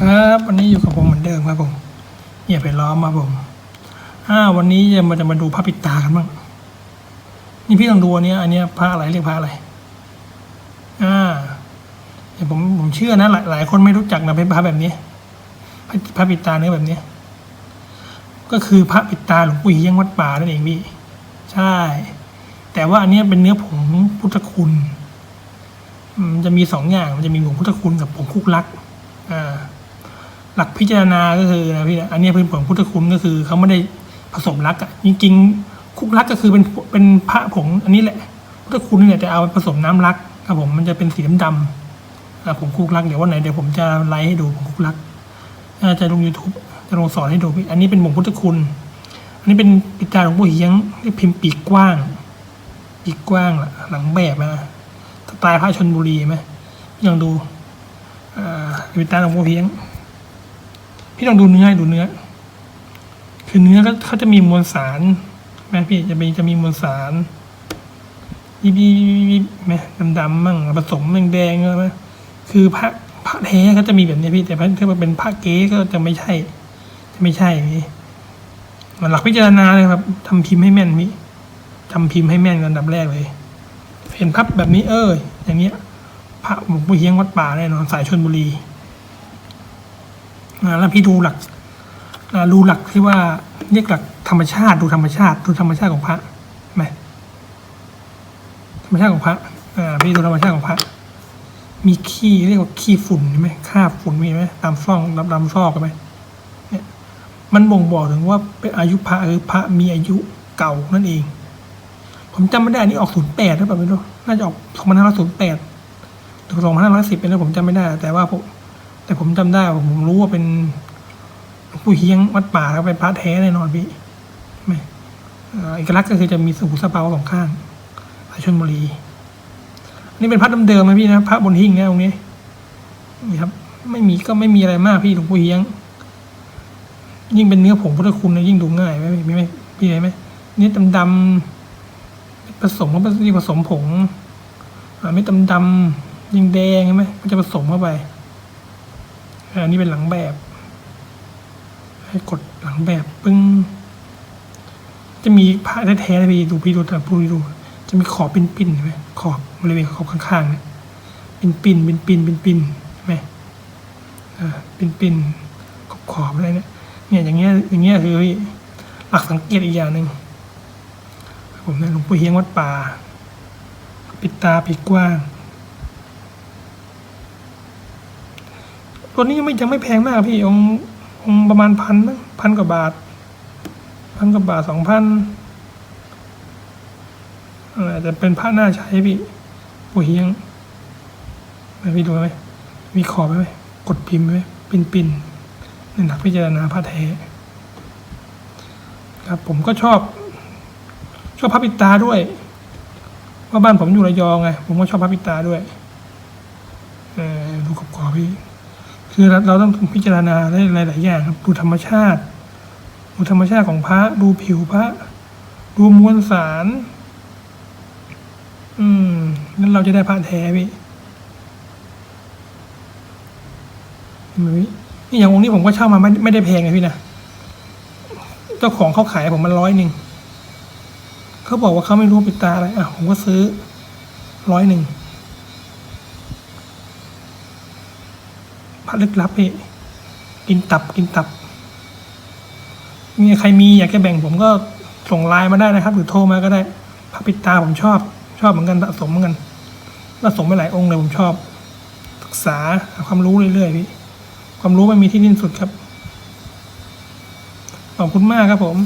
ครับ วันนี้อยู่กับผมเหมือนเดิมครับผมอย่าไปล้อมมาผมอ่าวันนี้จะมาจะมาดูพระปิดตากันบ้างนี่พี่ต้องดูอันเนี้ยอันเนี้ยพระอะไรเรียกพระอะไรอ่าเดี๋ยวผมผมเชื่อนะหลายหลายคนไม่รู้จักนะเป็นพระแบบนี้พระพระปิดตาเนื้อแบบนี้ ก็คือพระปิดตาหลวงปู่เฮียงวัดป่านั่นเองพี่ใช่ แต่ว่าอันเนี้ยเป็นเนื้อผงพุทธคุณมมันจะมีสองอย่างมันจะมีผงพุทธคุณกับผงคุกลักอ่า หลักพิจารณาก็คือนะพี่นะอันนี้เป็นผงพุทธคุณก็คือเขาไม่ได้ผสมรักอะจริงๆคุกรักก็คือเป็นเป็นพระผงอันนี้แหละ พุทธคุณเนี่ยจะเอาผสมน้ำรักครับผมมันจะเป็นสีดำๆอ่าผงคุกรักเดี๋ยววันไหนเดี๋ยวผมจะไลฟ์ให้ดูผงคุกรักอ่าจะลง YouTube จะลงสอนให้ดูพี่อันนี้เป็นผงพุทธคุณ อันนี้เป็นปิตาหลวงปู่เฮียงที่พิมพ์ปีกกว้าง ปีกกว้างล่ะหลังแบบนะสไตล์พระชนบุรีไหมพี่ลองดูอ่าปิตาหลวงปู่เฮียง พี่ลองดูเนื้อให้ดูเนื้อ คือเนื้อก็เขาจะมีมวลสารแม่พี่จะมีจะมีมวลสารยิบยิบยิบยิบแม่ดำๆมั่งผสมแดงๆไหมคือพระพระแท้เขาจะมีแบบนี้พี่แต่ถ้ามันเป็นพระเก๊ก็จะไม่ใช่ จะไม่ใช่อย่างนี้หลักพิจารณาเลยครับทำพิมพ์ให้แม่นพี่ทำพิมพ์ให้แม่นอันดับแรกเลย เห็นพับแบบนี้เอออย่างเงี้ยพระหลวงปู่เฮียงวัดป่าแน่นอนสายชนบุรี แล้วพี่ดูหลักดูหลักที่ว่าเรียกหลักธรรมชาติดูธรรมชาติดูธรรมชาติของพระไหมธรรมชาติของพระอ่าพี่ดูธรรมชาติของพระ มีขี้เรียกว่าขี้ฝุ่นใช่ไหมคราบฝุ่นมีไหมตามฟองตามตามซอกใช่ไหมเนี่ยมันบ่งบอกถึงว่าเป็นอายุพระคือพระมีอายุเก่านั่นเอง ผมจำไม่ได้อันนี่ออกศูนย์แปดหรือเปล่าไม่รู้น่าจะออกสองพันห้าร้อยศูนย์แปดถึงสองพันห้าร้อยสิบเป็นแล้วผมจำไม่ได้ แต่ว่าผม แต่ผมจำได้ผมรู้ว่าเป็นหลวงปู่เฮียงวัดป่าแล้วเป็นพระแท้แน่นอนพี่ไม่เอกลักษณ์ก็คือจะมีสูสะเปาสองข้างสายชนบุรีอันนี่เป็นพระเดิมๆนะพี่นะพระบนหิ้งนะตรงนี้นี่ครับ ไม่มีก็ไม่มีอะไรมากพี่หลวงปู่เฮียง ยิ่งเป็นเนื้อผงพุทธคุณนะยิ่งดูง่ายไหมพี่ไหมพี่ไหมเนื้อดำๆผสมเขาผสมผงอ่าเม็ดดำๆยิ่งแดงใช่ไหมมันจะผสมเข้าไป อันนี้เป็นหลังแบบ ให้กดหลังแบบปึ้ง จะมีผ้าแท้ๆนะพี่ดูพี่ดูแต่พูดดู จะมีขอบเป็นปิ้นๆเห็นไหมขอบบริเวณขอบข้างๆเนี่ยเป็นปิ่นเป็นปิ่นเป็นปิ่นเห็นไหมอ่าเป็นปิ่นขอบขอบอะไรเนี่ยเนี่ยอย่างเงี้ยอย่างเงี้ยคือหลักสังเกตอีกอย่างหนึ่งผมเนี่ยหลวงปู่เฮียงวัดป่า ปิดตาปิดกว้าง ตัวนี้ยังไม่ยังไม่แพงมากพี่ององประมาณพันมั้งพันกว่าบาทพันกว่าบาทสองพันอาจจะเป็นผ้าหน้าใช้พี่ปุ๋ยยังไหนพี่ดูไหมมีขอบไหมกดพิมพ์ไหมปินปินในหนักพิจารณาผ้าแท้ครับผมก็ชอบ ชอบพระปิดตาด้วยว่าบ้านผมอยู่ระยองไงผมก็ชอบพระปิดตาด้วยเออดูขอบขอบพี่ คือเราต้องพิจารณาได้หลาย ๆ อย่างครับดูธรรมชาติ ดูธรรมชาติของพระ ดูผิวพระ ดูมวลสาร อืมนั้นเราจะได้พระแท้พี่เห็นไหมพี่นี่อย่างองค์นี้ผมก็เช่ามาไม่ไม่ได้แพงเลยพี่นะเจ้าของเขาขายผมมันร้อยหนึ่งเขาบอกว่าเขาไม่รู้ปิดตาอะไรอะผมก็ซื้อร้อยหนึ่ง ระลึกลับพี่กินตับกินตับมีใครมีอยากจะแบ่งผมก็ส่งไลน์มาได้นะครับ หรือโทรมาก็ได้พระปิดตาผมชอบ ชอบเหมือนกันสะสมเหมือนกันสะสมไปหลายองค์เลยผมชอบ ศึกษาหาความรู้เรื่อยๆพี่ความรู้ไม่มีที่สิ้นสุดครับขอบคุณมากครับผม